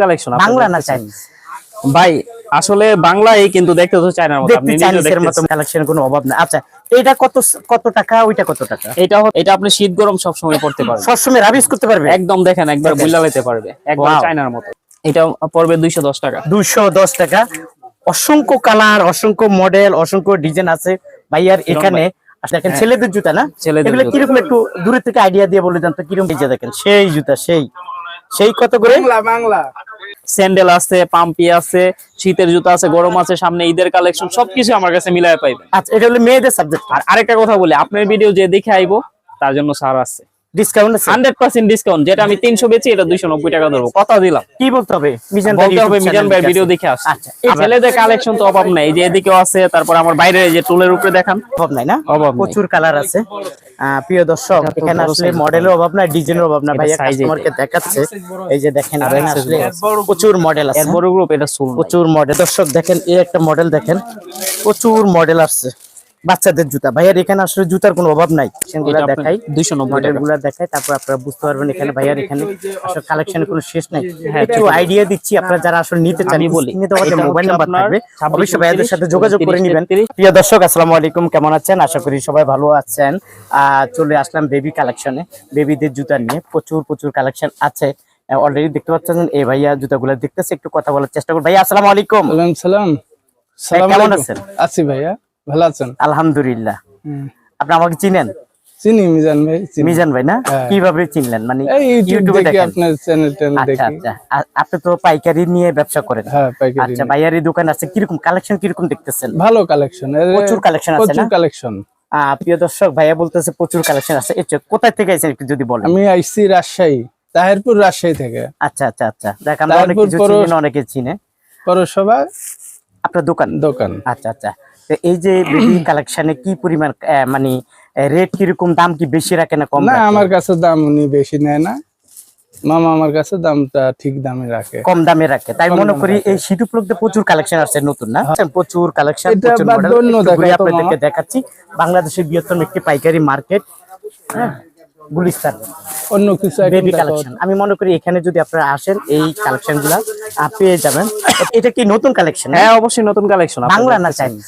Collection Bangla না Chinese ভাই আসলে বাংলাই কিন্তু দেখতে তো চায়নার মতো আপনি চাইনিজের মতো কালেকশন কোনো অভাব না। আচ্ছা এটা কত কত টাকা ওইটা কত টাকা? এটা এটা আপনি শীত গরম সব সময় পড়তে পারবেন। সবসময় রাবিস করতে পারবে? একদম দেখেন একবার দেখেন। বুঝলা পারবে একবার Wow. চায়নার মতো। এটা পড়বে 210 টাকা। দুশো দশ টাকা। অসংখ্য কালার অসংখ্য মডেল অসংখ্য ডিজাইন আছে। ভাইয়ার এখানে আর দেখেন ছেলেদের জুতা না? হ্যাঁ। ছেলেদের। কীরকম একটু দূরে থেকে আইডিয়া দিয়ে বলে দেন তো কীরকম এই যে দেখেন সেই জুতা সেই। সেই কত করে? স্যান্ডেল আছে, পাম্পি আছে, শীতের জুতা আছে, গরম আছে, সামনে ঈদের কালেকশন, সবকিছু আমার কাছে মিলায় পাইবে আচ্ছা এটা হলো মেয়েদের সাবজেক্ট আর আরেকটা কথা বলি, আপনার ভিডিও যে দেখে আইবো, তার জন্য সার আছে। ডিসকাউন্ট আছে? হান্ড্রেড পার্সেন্ট ডিসকাউন্ট যেটা আমি বেচি এটা দুইশো নব্বই টাকা ধরবো। কথা দিলাম। কি বলতে হবে? মিজান ভাই বলতে হবে মিজান ভাই ভিডিও দেখে আসছে। আচ্ছা এই ছেলেদের কালেকশন তো অভাব নাই এই যে এদিকেও আছে তারপর আমার বাইরে এই যে টুলের উপরে দেখান। অভাব নাই না? অভাব প্রচুর কালার আছে। প্রিয় দর্শক এখানে আসলে। মডেলের অভাব ডিজাইনের অভাব না কাস্টমারকে দেখাচ্ছে। এই যে দেখেন এখানে আসলে প্রচুর মডেল আছে। এর বড় গ্রুপ এটা প্রচুর মডেল দর্শক দেখেন এই একটা মডেল দেখেন। প্রচুর মডেল আসছে। বাচ্চাদের জুতা। ভাইয়ার এখানে আসলে জুতার কোনো অভাব নাই। সেগুলো দেখাই। 290 মডেল দেখাই তারপর আপনারা বুঝতে পারবেন এখানে ভাইয়ার এখানে আসলে কালেকশনের কোনো শেষ নাই। হ্যাঁ, একটু আইডিয়া দিচ্ছি আপনারা যারা আসলে নিতে চান বলি, মোবাইল নাম্বার থাকবে। অবশ্যই ভাইয়াদের সাথে যোগাযোগ করে 30, নেবেন। প্রিয় দর্শক আসসালামু আলাইকুম। কেমন আছেন? আশা করি সবাই ভালো আছেন। আহ, চলে আসলাম বেবি কালেকশনে বেবিদের জুতা নিয়ে প্রচুর প্রচুর কালেকশন আছে। অলরেডি দেখতে পাচ্ছেন এই ভাইয়া জুতাগুলো দেখতেছে। একটু কথা বলার চেষ্টা করুন। ভাইয়া আসসালামু আলাইকুম। সালাম। কেমন আছেন? আছি ভাইয়া। ভালো আছেন? আলহামদুলিল্লাহ। আপনি আমাকে চিনেন? চিনি মিজান ভাই মিজান ভাই না? হ্যাঁ। কীভাবে চিনলেন? মানে ইউটিউবে দেখি আপনার চ্যানেল আচ্ছা দেখি। আচ্ছা। আপনি তো পাইকারি নিয়ে ব্যবসা করেন। হ্যাঁ পাইকারি আচ্ছা ভাইয়ারি দোকান আছে কীরকম কালেকশন কীরকম দেখতেছেন? ভালো কালেকশন প্রচুর collection আছে প্রচুর কালেকশন প্রিয় দর্শক ভাইয়া বলতেছে প্রচুর কালেকশন আছে। এই কোথায় থেকে আইছেন একটু যদি বলেন? আমি আইছি রাজশাহী তাহিরপুর রাজশাহী থেকে। আচ্ছা আচ্ছা আচ্ছা। দেখ আমরা অনেক কিছু চিনি অনেকে চিনে। পৌরসভা আপনার দোকান? দোকান। আচ্ছা আচ্ছা। তো এই যে বেবি কালেকশনে কি পরিমাণ আহ, মানে রেট কীরকম দাম কি বেশি রাখে না কম না আমার কাছে দাম উনি বেশি নেয় না। মামা আমার কাছে দামটা ঠিক দামে রাখে। কম দামে রাখে। তাই মনে করি এই শীত উপলক্ষে প্রচুর কালেকশন আসছে নতুন না? প্রচুর কালেকশন আপনাদেরকে দেখাচ্ছি। বাংলাদেশের বৃহত্তম একটি পাইকারি মার্কেট হ্যাঁ গুলিস্তান। অন্য কিছু বেবি কালেকশন আমি মনে করি এখানে যদি আপনারা আসেন এই কালেকশনগুলা পেয়ে যাবেন। এটা কি নতুন কালেকশন হ্যাঁ অবশ্যই নতুন কালেকশন বাংলা না চাইনিজ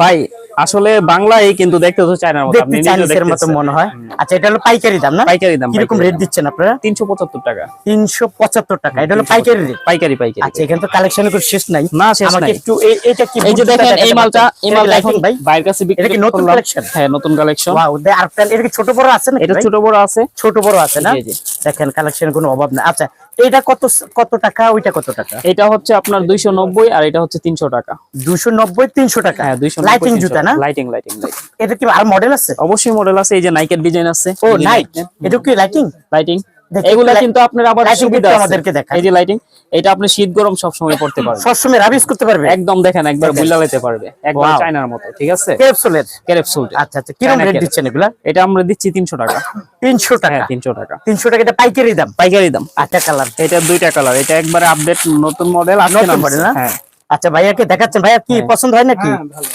ভাই আসলে বাংলাই কিন্তু দেখতে তো চায়নার মতো। আপনি চাইনিজের মতো মনে হয়। আচ্ছা এটা হলো পাইকারি দাম না? পাইকারি দাম, কীরকম রেট দিচ্ছেন আপনারা? 375 টাকা। তিনশো পঁচাত্তর টাকা এটা হলো পাইকারি রেট পাইকারি পাইকারি। আচ্ছা এখানে তো কালেকশন কোনো শেষ নাই। না, শেষ নাই। আমাকে একটু এই- এটা কি এই যে দেখেন এই মালটা এই মালটা এখন ভাই। বাইরের কাছে বিক্রি এটা কি নতুন কালেকশন হ্যাঁ নতুন কালেকশন ওয়াও আর প্যান্ট এটা কি ছোট বড় আছে না এটা ছোট বড় আছে। ছোট বড় আছে না? জি, জি। দেখেন কালেকশন কোনো অভাব না আচ্ছা এটা কত কত টাকা? ওইটা কত টাকা? এটা হচ্ছে আপনার 290 আর এটা হচ্ছে 300 টাকা। দুশো নব্বই তিনশো টাকা? হ্যাঁ 290 লাইটিং জুতা না? লাইটিং লাইটিং এটা কি আর মডেল আছে? অবশ্যই মডেল আছে এই যে নাইকের ডিজাইন আছে। ও নাইট এটা কি লাইটিং লাইটিং এগুলা কিন্তু আপনার আবার সুবিধা আমাদেরকে দেখান। এই যে লাইটিং এটা আপনি শীত গরম সব সময় পড়তে পারবেন। সবসময় রাবিস করতে পারবে? একদম দেখেন একবার বুইলা লেতে পারবে। একবার চায়নার মতো ঠিক আছে? ক্যাপসুলের? ক্যাপসুল। আচ্ছা আচ্ছা China রেট দিচ্ছেন এগুলা? এটা আমরা দিচ্ছি 300 টাকা। তিনশো টাকা? হ্যাঁ 300 টাকা। তিনশো টাকা এটা পাইকারি দাম? পাইকারি দাম। আচ্ছা কালার এটা দুইটা কালার এটা একবারে আপডেট নতুন মডেল নতুন না? হ্যাঁ। আচ্ছা ভাইয়াকে দেখাচ্ছেন। ভাইয়া কি পছন্দ হয় নাকি? ভালো।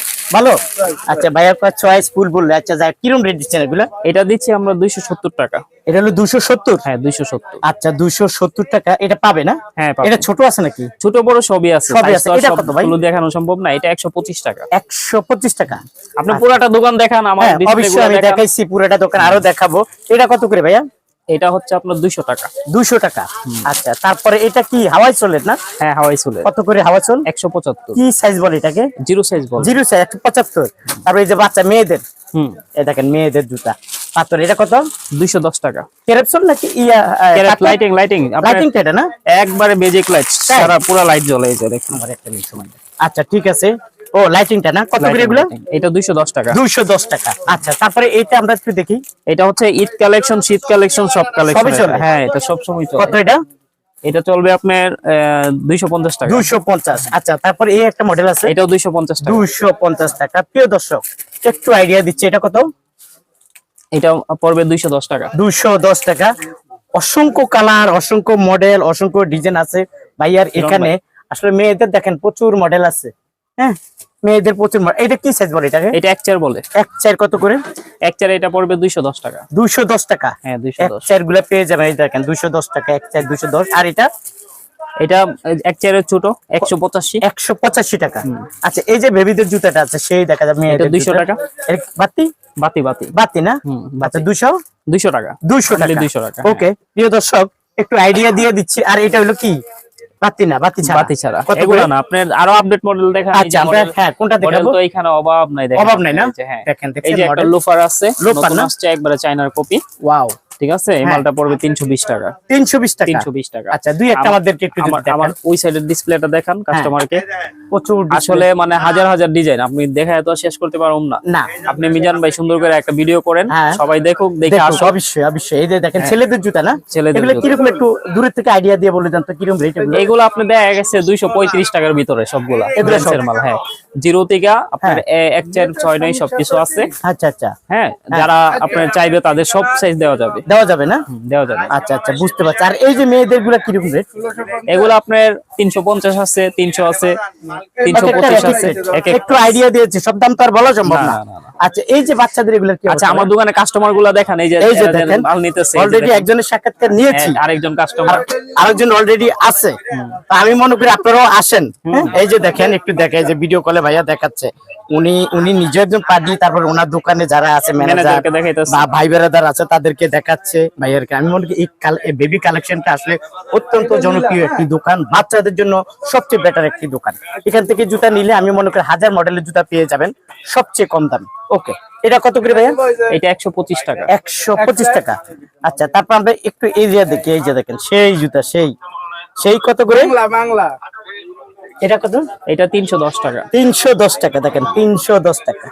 আচ্ছা ভাইয়ার চয়েস ফুল বললে। আচ্ছা যাই কীরকম রেট দিচ্ছেন এগুলা? এটা দিচ্ছি আমরা 270 টাকা। এটা হলো দুশো সত্তর? হ্যাঁ 270 আচ্ছা দুশো সত্তর টাকা এটা পাবে না? হ্যাঁ। এটা ছোট আছে নাকি? ছোট বড় সবই আছে। সবই আছে। এটা কত ভাই? দেখানো সম্ভব না এটা 125 টাকা। একশো পঁচিশ টাকা। আপনি পুরাটা দোকান দেখান আমার হ্যাঁ অবশ্যই আমি দেখাইছি পুরোটা দোকান আরও দেখাবো। এটা কত করে ভাইয়া? এটা হচ্ছে আপনার 200 টাকা। দুশো টাকা? আচ্ছা তারপরে এটা কি হাওয়াই চলে না? হ্যাঁ হাওয়াই চলে কত করে হাওয়া চল? 175 কি সাইজ বলে এটাকে? জিরো সাইজ বল। জিরো সাইজ একশো পঁচাত্তর। তারপরে এই যে বাচ্চা মেয়েদের। হুম। এই দেখেন মেয়েদের জুতা। পাথর এটা কত? 210 টাকা। নাকি ইয়া লাইটিং লাইটিং লাইটিং এটা না? একবারে লাইট তাই? সারা পুরো লাইট জ্বলে এই দেখুন। আমার একটা মিনিট সময় আচ্ছা ঠিক আছে। ও লাইটিংটা না? কত করে এগুলো। এটা 210 টাকা। দুইশো দশ টাকা। আচ্ছা তারপরে এইটা আমরা একটু দেখি। এটা হচ্ছে ঈদ কালেকশন শীত কালেকশন সব কালেকশন হ্যাঁ এটা সব সময় কত এটা? এটা চলবে আপনার দুইশো পঞ্চাশ টাকা। দুইশো পঞ্চাশ। আচ্ছা তারপরে এই একটা মডেল আছে। এটাও দুইশো পঞ্চাশ টাকা। দুইশো পঞ্চাশ টাকা। প্রিয় দর্শক একটু আইডিয়া দিচ্ছে এটা কত? এটা পড়বে দুইশো দশ টাকা। দুইশো দশ টাকা। অসংখ্য কালার অসংখ্য মডেল অসংখ্য ডিজাইন আছে। ভাইয়ার এখানে আসলে মেয়েদের দেখেন প্রচুর মডেল আছে। হ্যাঁ মেয়েদের প্রচুর model। এটা কি সাইজ বলে এটাকে? এটা এক চেয়ার বলে। এক চার কত করে? এক চেয়ার এটা পড়বে দুইশো দশ টাকা। দুইশো দশ টাকা? হ্যাঁ দুইশো এক চারগুলা পেয়ে যাবেন এই দেখেন দুইশো দশ টাকা এক চার দুইশো দশ। আর এটা? এটা এক চেয়ারের ছোট একশো পঁচাশি। একশো পঁচাশি টাকা। আচ্ছা এই যে বেবিদের জুতাটা আছে সেই দেখা যাবে মেয়েদের 200 টাকা। এর বাতি? বাতি বাতি। বাতি না? আচ্ছা দুশো দুইশো টাকা। দুইশো Only টাকা। 200 টাকা, হ্যাঁ। ওকে প্রিয় দর্শক একটু আইডিয়া দিয়ে দিচ্ছি। আর এটা হলো কি? বাতি না বাতি ছাড়া। বাতি ছাড়া। না আপনার আরও আপডেট মডেল দেখান আচ্ছা আমরা হ্যাঁ কোনটা দেখাবো? তো এখানে অভাব নাই দেখেন। অভাব নাই না? হ্যাঁ। দেখেন, এই যে একটা লোফার আছে লোফার না? আসছে একবারে চাইনার কপি ওয়াও ঠিক আছে? এই হ্যাঁ। মালটা পড়বে তিনশো বিশ টাকা। তিনশো বিশ টাকা। তিনশো বিশ টাকা। আচ্ছা দুই একটা আমাদেরকে একটু আমার দেখান। আমার ওই সাইডের ডিসপ্লেটা দেখান কাস্টমারকে প্রচুর আসলে মানে হাজার হাজার ডিজাইন আপনি দেখা তো শেষ করতে পারুন না। না। আপনি মিজান ভাই সুন্দর করে একটা ভিডিও করেন হ্যাঁ। সবাই দেখুক দেখে দেখুন, আসো অবশ্যই অবশ্যই। এই যে দেখেন ছেলেদের জুতা না? ছেলেদের এগুলো জুতা। কীরকম একটু দূরের থেকে আইডিয়া দিয়ে বলে দেন তো কীরকম রেট এগুলো? আপনি দেখা গেছে দুইশো পঁয়ত্রিশ টাকার ভিতরে সবগুলা। এগুলো সব? মাল হ্যাঁ। জিরো থেকে আপনার এক চার ছয় নয় সবকিছু আছে। আচ্ছা আচ্ছা। হ্যাঁ যারা আপনার চাইবে তাদের সব সাইজ দেওয়া যাবে। দেওয়া যাবে না? দেওয়া যাবে। আচ্ছা আচ্ছা বুঝতে পারছি। আর এই যে মেয়েদেরগুলা কীরকম রেট এগুলো আপনার তিনশো পঞ্চাশ আছে তিনশো আছে তিনশো পঁচিশ আছে। এক এক একটু আইডিয়া দিয়েছি সব দাম তো আর বলা সম্ভব না। আচ্ছা এই যে বাচ্চাদের এগুলো কি আচ্ছা আমার দোকানে কাস্টমারগুলা দেখান এই যে এই যে দেখেন মাল নিতেছে অলরেডি একজনের সাক্ষাৎকার নিয়েছি। হ্যাঁ, আরেকজন কাস্টমার আরেকজন অলরেডি আছে। আমি মনে করি আপনারাও আসেন। হ্যাঁ? এই যে দেখেন একটু দেখে যে ভিডিও কলে ভাইয়া দেখাচ্ছে। উনি উনি নিজে একজন পার্টি তারপর ওনার দোকানে যারা আছে ম্যানেজার বা ভাই বেড়াদার আছে তাদেরকে দেখাচ্ছে ভাইয়ারকে আমি মনে করি এই বেবি কালেকশনটা আসলে অত্যন্ত জনপ্রিয় একটি দোকান। বাচ্চাদের জন্য সবচেয়ে বেটার একটি দোকান। এখান থেকে জুতা নিলে আমি মনে করি হাজার মডেলের জুতা পেয়ে যাবেন সবচেয়ে কম দামে। ওকে এটা কত করে ভাইয়া? এটা একশো পঁচিশ টাকা। একশো পঁচিশ টাকা। আচ্ছা তারপর আমরা একটু এরিয়া দেখি এই যে দেখেন সেই জুতা সেই। সেই কত করে? বাংলা। এটা কত? এটা তিনশো দশ টাকা। তিনশো দশ টাকা দেখেন তিনশো দশ টাকা।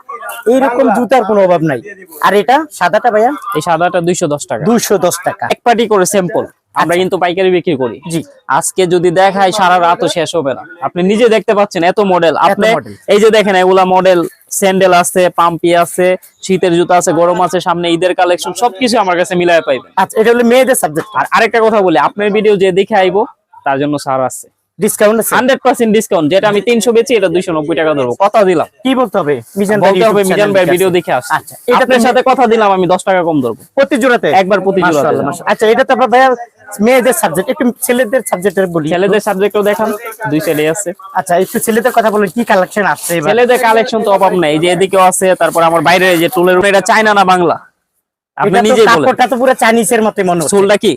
এইরকম জুতার কোনো অভাব নাই। আর এটা সাদাটা ভাইয়া? এই সাদাটা দুইশো দশ টাকা। দুশো দশ টাকা। এক পার্টি করে স্যাম্পল আমরা কিন্তু পাইকারি বিক্রি করি। জি। আজকে যদি দেখাই সারা রাতও শেষ হবে না। আপনি নিজে দেখতে পাচ্ছেন এত মডেল আপনি এই যে দেখেন এগুলা মডেল স্যান্ডেল আছে পাম্পি আছে শীতের জুতা আছে গরম আছে সামনে ঈদের কালেকশন সবকিছু আমার কাছে মিলাই পাইবেন। আচ্ছা এটা হলো মেয়েদের সাবজেক্ট আর আরেকটা কথা বলি আপনার ভিডিও যে দেখে আইবো তার জন্য সার আছে। ডিসকাউন্ট আছে? হান্ড্রেড পার্সেন্ট ডিসকাউন্ট যেটা আমি তিনশো বেচি এটা দুইশো নব্বই টাকা ধরবো। কথা দিলাম। কি বলতে হবে? মিজান বলতে হবে মিজান ভাই ভিডিও দেখে আসছে। আচ্ছা সাথে কথা দিলাম আমি দশ টাকা কম ধরবো। প্রতি জোড়াতে? একবার প্রতি জোড়াতে। আচ্ছা এটা তো আপনার ভাইয়া মেয়েদের সাবজেক্ট একটু ছেলেদের সাবজেক্টের বলি। ছেলেদের সাবজেক্টও দেখান দুই ছেলে আছে। আচ্ছা একটু ছেলেদের কথা বলেন কি কালেকশন আসছে এবার? ছেলেদের কালেকশন তো অভাব নাই যে এদিকেও আছে তারপর আমার বাইরে যে টুলের এটা চায়না না বাংলা? আপনি এটা তো বলেন। কাপড়টা তো পুরো চাইনিজের মতো মনে হচ্ছে। চুলটা কি?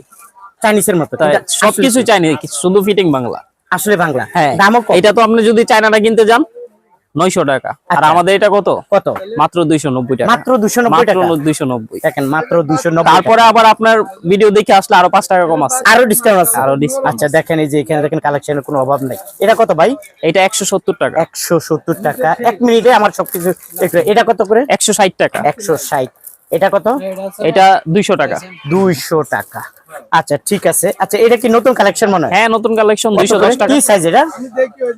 চাইনিজের মতো সবকিছু চাইনি শুধু ফিটিং বাংলা। আসলে বাংলা। হ্যাঁ। দামও এটা তো আপনি যদি চায়নাটা কিনতে যান নয়শো টাকা। আর আচ্ছা। আমাদের এটা কত? কত? মাত্র দুইশো নব্বই টাকা। মাত্র দুশো নব্বই টাকা। দুইশো নব্বই। দেখেন মাত্র দুশো নব্বই তারপরে আবার আপনার ভিডিও দেখে আসলে আরও পাঁচ টাকা কম আছে। আরও ডিসকাউন্ট আছে। আরও আচ্ছা দেখেন এই যে এখানে দেখেন কালেকশনের কোনো অভাব নাই। এটা কত ভাই? এটা একশো সত্তর টাকা। একশো সত্তর টাকা। এক মিনিটে আমার সবকিছু এটা কত করে? একশো ষাট টাকা। একশো ষাট এটা কত? এটা দুইশো টাকা। দুইশো টাকা। আচ্ছা ঠিক আছে। আচ্ছা এটা কি নতুন কালেকশন মনে হয়? হ্যাঁ নতুন কালেকশন দুইশো দশ টাকা। কি সাইজ এটা?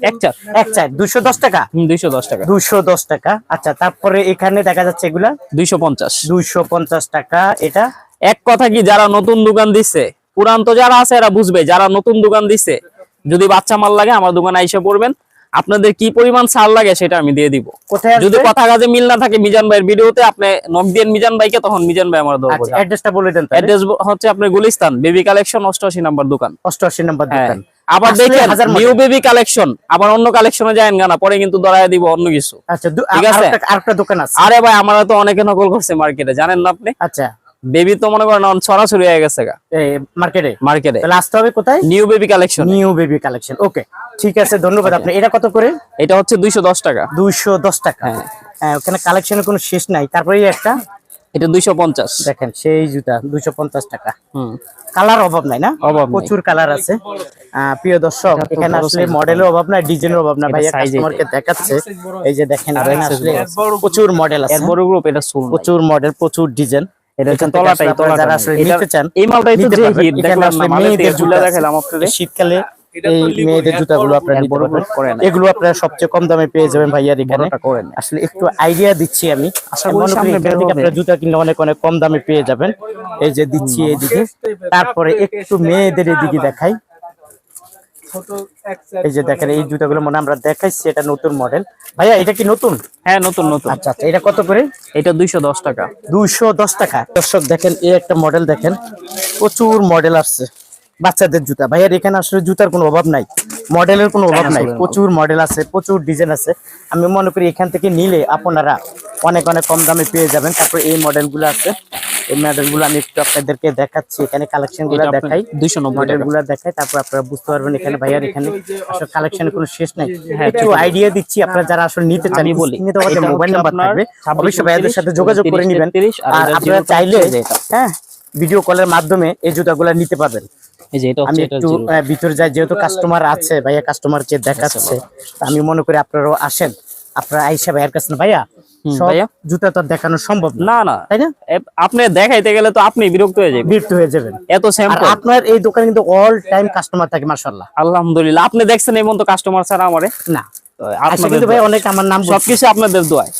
এক চার। এক চার দুশো দশ টাকা? দুইশো দশ টাকা। দুশো দশ টাকা। আচ্ছা তারপরে এখানে দেখা যাচ্ছে এগুলা? দুইশো পঞ্চাশ। দুইশো পঞ্চাশ টাকা। এটা? এক কথা কি যারা নতুন দোকান দিচ্ছে পুরান তো যারা আছে এরা বুঝবে যারা নতুন দোকান দিচ্ছে যদি বাচ্চা মাল লাগে আমার দোকানে আইসা পড়বেন। আপনাদের কি পরিমাণ সার লাগে সেটা আমি দিয়ে দিব। যদি কথা কাজে মিল না থাকে মিজান ভাইয়ের ভিডিওতে আপনি নক দিয়েন মিজান ভাইকে তখন মিজান ভাই আমার দেবো আচ্ছা অ্যাড্রেসটা বলে দেন অ্যাড্রেস হচ্ছে আপনার গুলিস্তান বেবি কালেকশন অষ্টআশি নাম্বার দোকান। অষ্টআশি নম্বর হ্যাঁ। দোকান। আবার দেখেন নিউ বেবি কালেকশন আবার অন্য কালেকশনে যায় না পরে কিন্তু ধরায় দিব অন্য কিছু। আচ্ছা ঠিক আছে? আরেকটা- দোকান আছে। আরে ভাই আমরা তো অনেকে নকল করছে মার্কেটে জানেন না আপনি? আচ্ছা। বেবি তো মনে করেন ছড়াছড়ি হয়ে গেছে গা। এই মার্কেটে মার্কেটে তাহলে আসতে হবে কোথায়? New baby collection new baby collection okay ঠিক আছে ধন্যবাদ আপনি। এটা কত করে? এটা হচ্ছে দুইশো দশ টাকা। দুইশো দশ টাকা। হ্যাঁ। ওখানে কালেকশনের কোনো শেষ নাই। তারপরে একটা? এটা দুইশো পঞ্চাশ। দেখেন সেই জুতা দুইশো পঞ্চাশ টাকা। হুম। কালার অভাব নাই না? অভাব। প্রচুর কালার আছে। প্রিয় দর্শক এখানে আসলে মডেলের অভাব নাই ডিজাইনের অভাব না ভাইয়া কাস্টমারকে দেখাচ্ছে। এই যে দেখেন আসলে প্রচুর মডেল আছে। বড় গ্রুপ এটা প্রচুর মডেল প্রচুর ডিজাইন শীতকালে মেয়েদের জুতাগুলো আপনারা বড় বড় করে এগুলো আপনারা সবচেয়ে কম দামে পেয়ে যাবেন ভাইয়ার এখানে। বড়টা আসলে একটু আইডিয়া দিচ্ছি আমি। আশা করি সামনে বের থেকে আপনারা জুতা কিনলে অনেক অনেক কম দামে পেয়ে যাবেন। এই যে দিচ্ছি তারপরে একটু মেয়েদের এদিকে দেখাই। এই যে দেখেন এই জুতাগুলো মনে আমরা দেখাইছি এটা নতুন মডেল ভাইয়া এটা কি নতুন? হ্যাঁ নতুন নতুন। আচ্ছা আচ্ছা এটা কত করে? এটা দুইশো দশ টাকা। দুইশো দশ টাকা। দর্শক দেখেন এই একটা মডেল দেখেন। প্রচুর মডেল আসছে। বাচ্চাদের জুতা। ভাইয়ার এখানে আসলে জুতার কোনো অভাব নাই। মডেলের কোনো অভাব নাই। প্রচুর মডেল আছে প্রচুর ডিজাইন আছে। আমি মনে করি এখান থেকে নিলে আপনারা অনেক অনেক কম দামে পেয়ে যাবেন। তারপর এই মডেলগুলো আছে। এই মডেলগুলো আমি একটু আপনাদেরকে দেখাচ্ছি। এখানে কালেকশনগুলো এটা আপনার দেখাই। 290 মডেলগুলো দেখাই। তারপর আপনারা বুঝতে পারবেন এখানে ভাইয়ার এখানে আসলে কালেকশনের কোনো শেষ নাই। হ্যাঁ, একটু আইডিয়া দিচ্ছি। আপনারা যারা আসলে নিতে চান আমি বলি, মোবাইল নাম্বার থাকবে অবশ্যই ভাইয়াদের সাথে যোগাযোগ করে নেবেন। আর আপনারা চাইলে হ্যাঁ ভিডিও কলের মাধ্যমে এই জুতাগুলো নিতে পারবেন। এই যে এটা আমি একটু ভিতরে যাই যেহেতু কাস্টমার আছে ভাইয়া কাস্টমারকে দেখাচ্ছে আমি মনে করি আপনারাও আসেন। আপনারা আইসা ভাইয়ার কাছে ভাইয়া? হুম, সব ভাইয়া। জুতা তো দেখানো সম্ভব না। না তাই না? আপনি দেখাইতে গেলে তো আপনি বিরক্ত হয়ে যাবেন। বিরক্ত হয়ে যাবেন। এত স্যাম্পল আপনার এই দোকানে কিন্তু অল টাইম কাস্টমার থাকে মাশাআল্লাহ। আলহামদুলিল্লাহ। আপনি দেখছেন এই মতো কাস্টমার ছাড়া আমারে? না। আচ্ছা আপনাদের কিন্তু ভাই অনেক আমার নাম সবকিছু আপনাদের দোয়ায়।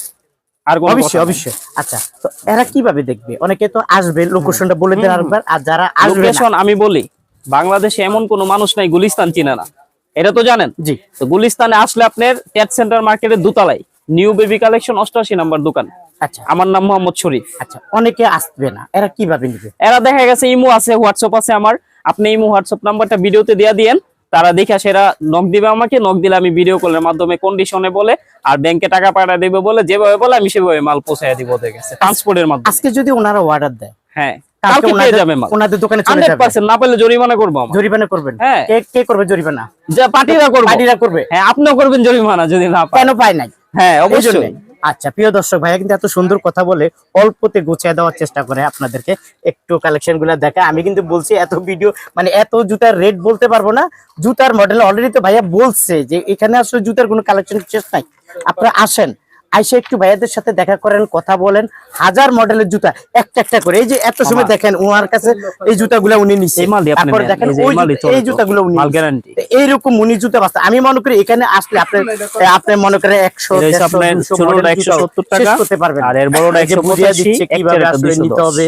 আর অবশ্যই অবশ্যই। আচ্ছা তো এরা কীভাবে দেখবে? অনেকে তো আসবে লোকেশনটা বলে দেন আরেকবার আর যারা আসবে লোকেশন আমি বলি বাংলাদেশে এমন কোনো মানুষ নাই গুলিস্তান চিনে না। এটা তো জানেন? জি। তো গুলিস্তানে আসলে আপনার টেট সেন্টার মার্কেটের দোতলায় নিউ বেবি কালেকশন অষ্টআশি নাম্বার দোকান। আচ্ছা। আমার নাম মোহাম্মদ শরীফ। আচ্ছা অনেকে আসবে না এরা কীভাবে নিবে? এরা দেখা গেছে ইমো আছে হোয়াটসঅ্যাপ আছে আমার। আপনি ইমো হোয়াটসঅ্যাপ নাম্বারটা ভিডিওতে দিয়ে দিয়েন। তারা দেখে সেরা নক দিবে আমাকে নক দিলে আমি ভিডিও কলের মাধ্যমে কন্ডিশনে বলে আর ব্যাংকে টাকা পাঠা দেবে বলে যেভাবে বলে আমি সেভাবে মাল পৌঁছায় দিব ওদের কাছে ট্রান্সপোর্টের মাধ্যমে। আজকে যদি ওনারা অর্ডার দেয় হ্যাঁ কালকে পেয়ে যাবে মাল। ওনাদের দোকানে চলে যাবে। না পেলে জরিমানা করব আমার। জরিমানা করবেন? হ্যাঁ। কে কে করবে জরিমানা? যা পার্টিরা করব। পার্টিরা করবে? হ্যাঁ আপনিও করবেন জরিমানা যদি না পান কেন পায় নাই? হ্যাঁ অবশ্যই। আচ্ছা প্রিয় দর্শক ভাইয়া কিন্তু এত সুন্দর কথা বলে অল্পতে গুছিয়ে দেওয়ার চেষ্টা করে আপনাদেরকে। একটু কালেকশনগুলো দেখা। আমি কিন্তু বলছি এত ভিডিও মানে এত জুতার রেট বলতে পারব না। জুতার মডেল অলরেডি তো ভাইয়া বলছে যে এখানে আসলে জুতার কোনো কালেকশন শেষ নাই। আপনারা আসেন। আইসা একটু ভাইয়াদের সাথে দেখা করেন কথা বলেন। হাজার মডেলের জুতা একটা একটা করে। এই যে এত সময় দেখেন ওনার কাছে এই জুতাগুলো উনি নিচ্ছে এই তারপর দেখেন জুতাগুলো উনি। গ্যারান্টি এইরকম মুনি জুতা বাস্তা আমি মনে করি এখানে আসলে আপনি আপনি মনে করেন একশো এটা হচ্ছে দেড়শো, আপনার দুশো ছোটটা মডেলের 170 জুতাও টাকা, শেষ করতে পারবেন। আর এর বড়টা 185, বুঝিয়ে দিচ্ছে কীভাবে আসলে নিতে হবে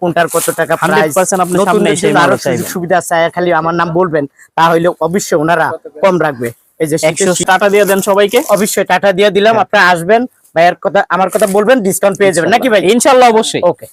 কোনটার কত টাকা প্রাইস আপনি সামনে এসে আরও সুবিধা আছে খালি আমার নাম বলবেন তাহলে অবশ্যই ওনারা কম রাখবে। এই যে একশো দিয়ে দেন সবাইকে। অবশ্যই টাটা দিয়ে দিলাম। আপনারা আসবেন ভাইয়ের কথা আমার কথা বলবেন ডিসকাউন্ট পেয়ে যাবেন। নাকি ভাই? ইনশাল্লাহ অবশ্যই। ওকে